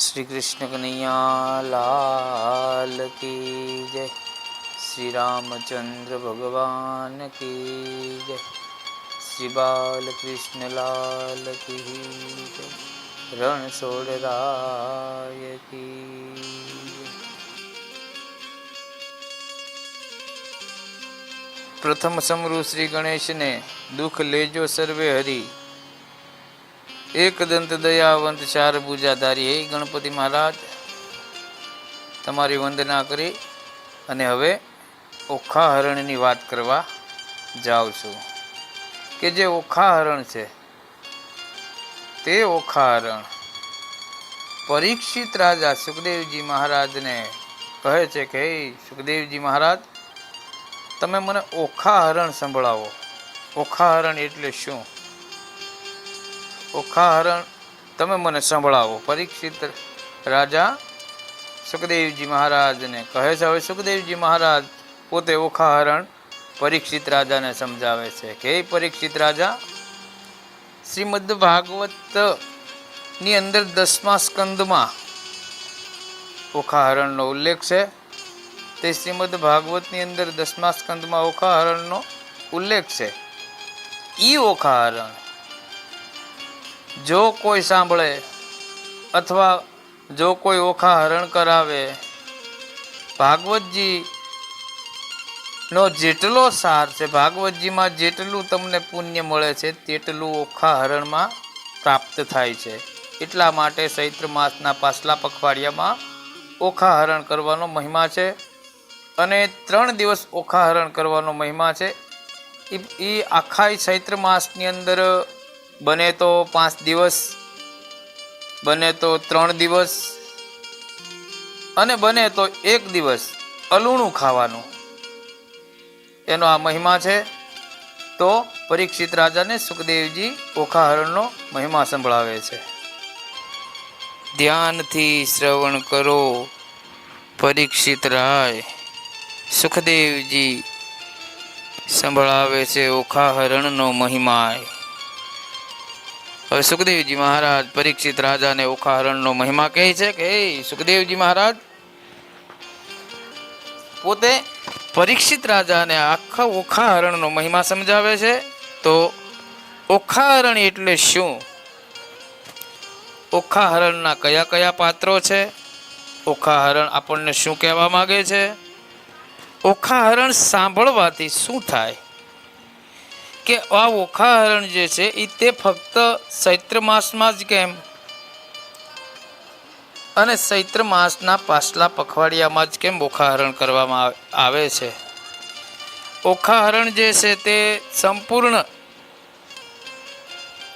શ્રી કૃષ્ણ કનૈયા લાલ કી જય શ્રી રામચંદ્ર ભગવાન કી જય શ્રી બાલકૃષ્ણ લાલ કી જય રણછોડ રાય કી જય. પ્રથમ સમરૂ શ્રી ગણેશને દુઃખ લેજો સર્વે હરી એક દંત દયાવંત ચાર પૂજાધારી હે ગણપતિ મહારાજ, તમારી વંદના કરી અને હવે ઓખા હરણની વાત કરવા જાઉં છું. કે જે ઓખા હરણ છે, તે ઓખા હરણ પરીક્ષિત રાજા સુખદેવજી મહારાજને કહે છે કે, હે સુખદેવજી મહારાજ, તમે મને ઓખા હરણ સંભળાવો. ઓખા હરણ એટલે શું? ઓખા હરણ તમે મને સંભળાવો. પરીક્ષિત રાજા સુખદેવજી મહારાજને કહે છે, હવે સુખદેવજી મહારાજ પોતે ઓખાહરણ પરીક્ષિત રાજાને સમજાવે છે કે પરીક્ષિત રાજા, શ્રીમદ ભાગવતની અંદર દસમા સ્કંદમાં ઓખાહરણનો ઉલ્લેખ છે. તે શ્રીમદ ભાગવતની અંદર દસમા સ્કંદમાં ઓખાહરણનો ઉલ્લેખ છે. ઈ ઓખા હરણ જો કોઈ સાંભળે અથવા જો કોઈ ઓખા હરણ કરાવે ભાગવતજી નો જેટલો સાર છે, ભાગવતજીમાં જેટલું તમને પુણ્ય મળે છે, તેટલું ઓખા હરણમાં પ્રાપ્ત થાય છે. એટલા માટે ચૈત્ર માસના પાછલા પખવાડિયામાં ઓખા હરણ કરવાનો મહિમા છે અને ત્રણ દિવસ ઓખા હરણ કરવાનો મહિમા છે. એ આખા ચૈત્ર માસની અંદર બને તો પાંચ દિવસ, બને તો ત્રણ દિવસ, અને બને તો એક દિવસ અલૂણું ખાવાનું. એનો આ મહિમા છે. તો પરીક્ષિત રાજાને સુખદેવજી ઓખાહરણનો મહિમા સંભળાવે છે. ધ્યાનથી શ્રવણ કરો, પરીક્ષિત રાય. સુખદેવજી સંભળાવે છે ઓખા હરણનો મહિમા હવે સુખદેવજી મહારાજ પરીક્ષિત રાજાને ઓખા હરણનો મહિમા કહે છે કે સુખદેવજી મહારાજ, પોતે પરીક્ષિત રાજાને આખા ઓખા હરણનો મહિમા સમજાવે છે? તો ઓખા હરણ એટલે શું? ઓખા હરણના કયા કયા પાત્રો છે? ઓખા હરણ આપણને શું કહેવા માગે છે? ઓખા હરણ સાંભળવાથી શું થાય? કે આ ઓખા હરણ જે છે એ તે ફક્ત ચૈત્ર માસમાં જ કેમ? અને ચૈત્ર માસના પાછલા પખવાડિયામાં જ કેમ ઓખા હરણ કરવામાં આવે- છે? ઓખા હરણ જે છે, તે સંપૂર્ણ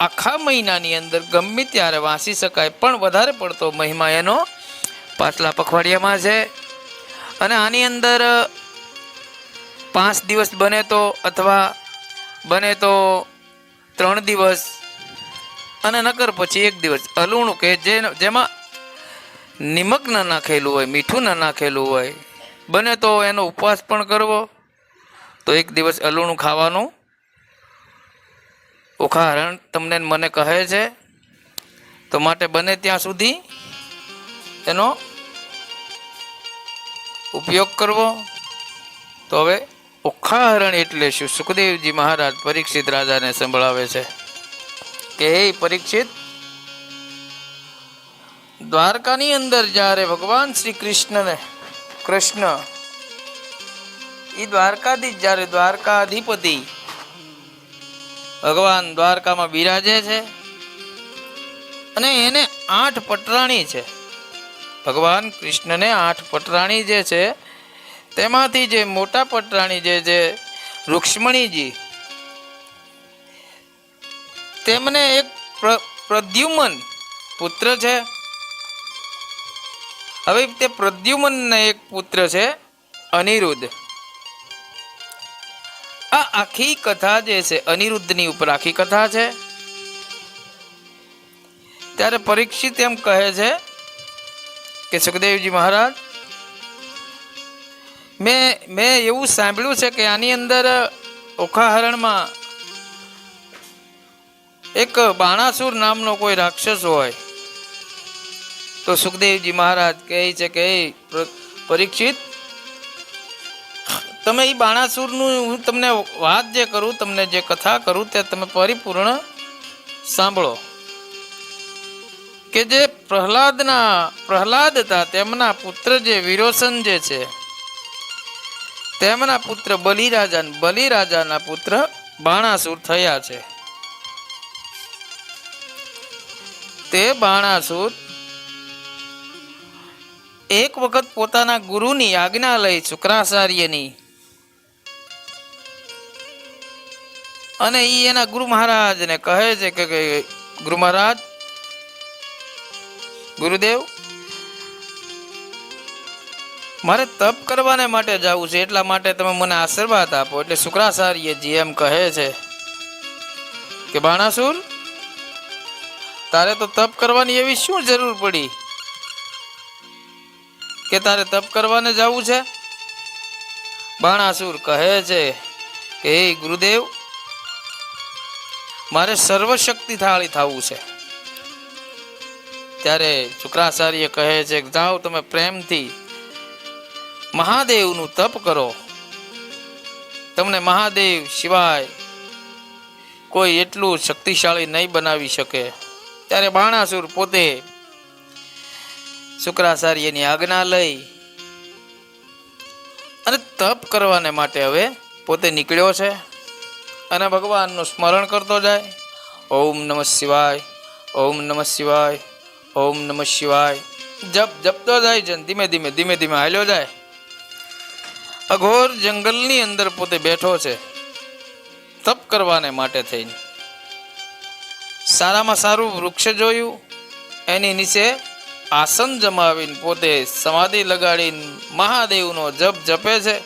આખા મહિનાની અંદર ગમે ત્યારે વાંચી શકાય, પણ વધારે પડતો મહિમા એનો પાછલા પખવાડિયામાં છે. અને આની અંદર પાંચ દિવસ બને તો અથવા બને તો ત્રણ દિવસ અને નકર પછી એક દિવસ. અલુણું કે જેમાં નિમક ન નાખેલું હોય, મીઠું ન નાખેલું હોય, બને તો એનો ઉપવાસ પણ કરવો, તો એક દિવસ અલુણું ખાવાનું. ઉખાહરણ તમને મને કહે છે, તો માટે બને ત્યાં સુધી એનો ઉપયોગ કરવો. તો હવે ઓખા હરણ એટલે શું? સુખદેવજી મહારાજ પરીક્ષિત રાજાને સંભળાવે છે કે, હે પરીક્ષિત, દ્વારકાની અંદર જ્યારે ભગવાન શ્રી કૃષ્ણને, કૃષ્ણ એ દ્વારકાધીશ, જ્યારે દ્વારકાધિપતિ ભગવાન દ્વારકામાં બિરાજે છે અને એને આઠ પટરાણી છે. ભગવાન કૃષ્ણને આઠ પટરાણી જે છે તેમાંથી જે મોટા પટરાણી જે છે, રૂક્ષ્મણીજી, તેમને એક પ્રદ્યુમન પુત્ર છે. હવે તે પ્રદ્યુમનને એક પુત્ર છે, અનિરુદ્ધ. આ આખી કથા જે છે, અનિરુદ્ધની ઉપર આખી કથા છે. ત્યારે પરીક્ષિત એમ કહે છે કે સુખદેવજી મહારાજ મેં મેં એવું સાંભળ્યું છે કે આની અંદર ઓખાહરણમાં એક બાણાસુર નામનો કોઈ રાક્ષસ હોય. તો સુખદેવજી મહારાજ કહે છે કે "હે પરીક્ષિત, તમે એ બાણાસુરનું હું તમને વાત જે કરું, તમને જે કથા કરું, તે તમે પરિપૂર્ણ સાંભળો. કે જે પ્રહલાદના, પ્રહલાદ હતા, તેમના પુત્ર જે વિરોસન જે છે તેમના પુત્ર બલિરાજા બલિરાજાના પુત્ર બાણાસુર થયા છે. તે બાણાસુર એક વખત પોતાના ગુરુની આજ્ઞા લઈ શુક્રાચાર્યની અને એ એના ગુરુ મહારાજને કહે છે કે કે ગુરુ મહારાજ, ગુરુદેવ મારે તપ કરવાને માટે જવું છે, એટલા માટે તમે મને આશીર્વાદ આપો. એટલે શુક્રાચાર્યજી એમ કહે છે કે, બાણાસુર, તારે તો તપ કરવાની એવી શું જરૂર પડી? કે તારે તપ કરવાને જવું છે? બાણાસુર કહે છે કે, હે ગુરુદેવ, મારે સર્વશક્તિશાળી થવું છે. ત્યારે શુક્રાચાર્ય કહે છે કે, જાઓ, તમે પ્રેમથી મહાદેવનું તપ કરો. તમને મહાદેવ સિવાય કોઈ એટલું શક્તિશાળી નહીં બનાવી શકે. ત્યારે બાણાસુર પોતે શુક્રાચાર્યની આજ્ઞા લઈ અને તપ કરવાને માટે હવે પોતે નીકળ્યો છે. અને ભગવાનનું સ્મરણ કરતો જાય. ઓમ નમઃ શિવાય, ઓમ નમઃ શિવાય, ઓમ નમઃ શિવાય. જપ જપતો જાય છે ધીમે ધીમે ધીમે ધીમે હાલ્યો જાય. અઘોર જંગલની અંદર પોતે બેઠો છે. તપ કરવાને માટે થઈને. સારામાં સારું વૃક્ષ જોયું. એની નીચે આસન જમાવીને પોતે સમાધિ લગાડીને મહાદેવનો જપ જપે છે.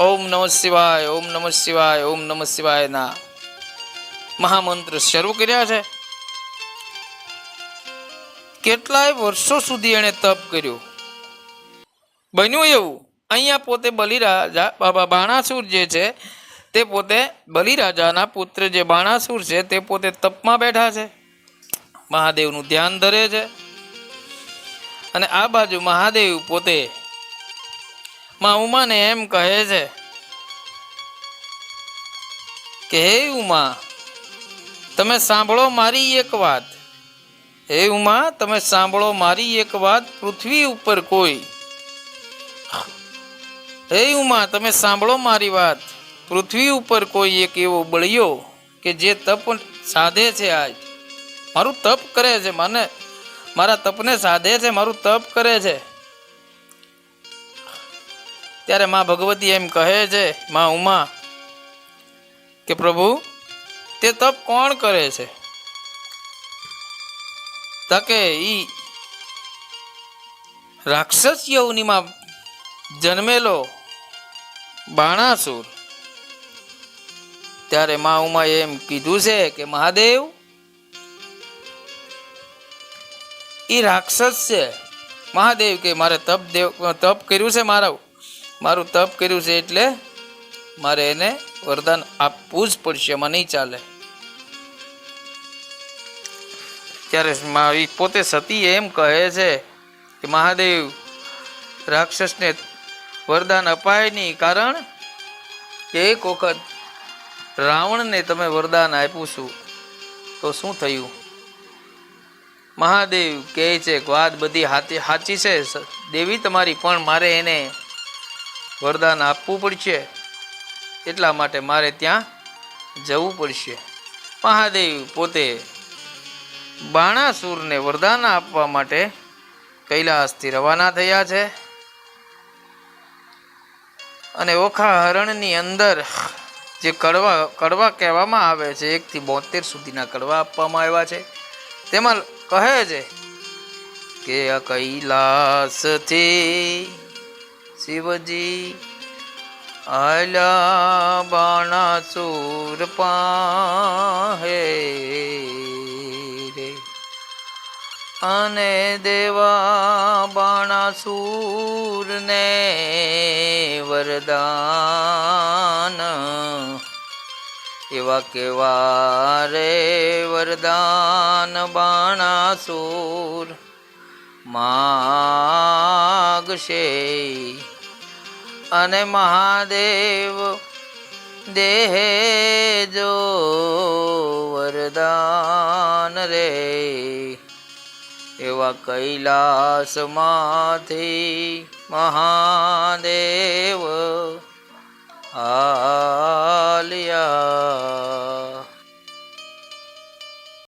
ઓમ નમઃ શિવાય, ઓમ નમઃ શિવાય, ઓમ નમઃ શિવાયના મહામંત્ર શરૂ કર્યા છે. કેટલાય વર્ષો સુધી એણે તપ કર્યું. બન્યું એવું. અહીંયા પોતે બલિરાજા, બાબા બાણાસુર જે છે, તે પોતે બલિરાજાના પુત્ર જે બાણાસુર છે, તે પોતે તપમાં બેઠા છે. મહાદેવનું ધ્યાન ધરે છે. અને આ બાજુ મહાદેવ પોતે માં ઉમાને એમ કહે છે કે, હે ઉમા, તમે સાંભળો મારી એક વાત. હે ઉમા, તમે સાંભળો મારી એક વાત પૃથ્વી ઉપર કોઈ હે ઉમા, તમે સાંભળો મારી વાત. પૃથ્વી ઉપર કોઈ એક એવો બળિયો કે જે તપ સાધે છે આજ. મારું તપ કરે છે, મને મારા તપને સાધે છે, મારું તપ કરે છે. ત્યારે માં ભગવતી એમ કહે છે, માં ઉમા, કે પ્રભુ, તે તપ કોણ કરે છે? તકે ઈ રાક્ષસ યવનીમાં જન્મેલો બાણાસુર. ત્યારે મા ઉમાએ એમ કીધું છે કે, મહાદેવ એ રાક્ષસ છે. મહાદેવ કે, મારે તપ દેવ, તપ કર્યું છે મારા. મારું તપ કર્યું છે એટલે મારે એને વરદાન આપવું જ પડશે, એમાં નહીં ચાલે. ત્યારે પોતે સતી એમ કહે છે કે, મહાદેવ, રાક્ષસને વરદાન અપાય નહીં. કારણ કે એક વખત રાવણને તમે વરદાન આપ્યું છું, તો શું થયું? મહાદેવ કહે છે વાત બધી હાથી સાચી છે. દેવી તમારી, પણ મારે એને વરદાન આપવું પડશે. એટલા માટે મારે ત્યાં જવું પડશે. મહાદેવ પોતે બાણાસુરને વરદાન આપવા માટે કૈલાસથી રવાના થયા છે. અને ઓખા હરણની અંદર જે કડવા કડવા કહેવામાં આવે છે, એકથી બોતેર સુધીના કડવા આપવામાં આવ્યા છે. તેમાં કહે છે કે આ કૈલાસથી શિવજી આલા બાણાસુર પાહે રે. અને દેવા બાણાસુરને વરદાન એવા કેવા રે વરદાન બાણાસુર માગશે અને મહાદેવ દેહે જો વરદાન રે એવા કૈલાસમાંથી મહાદેવ આલિયા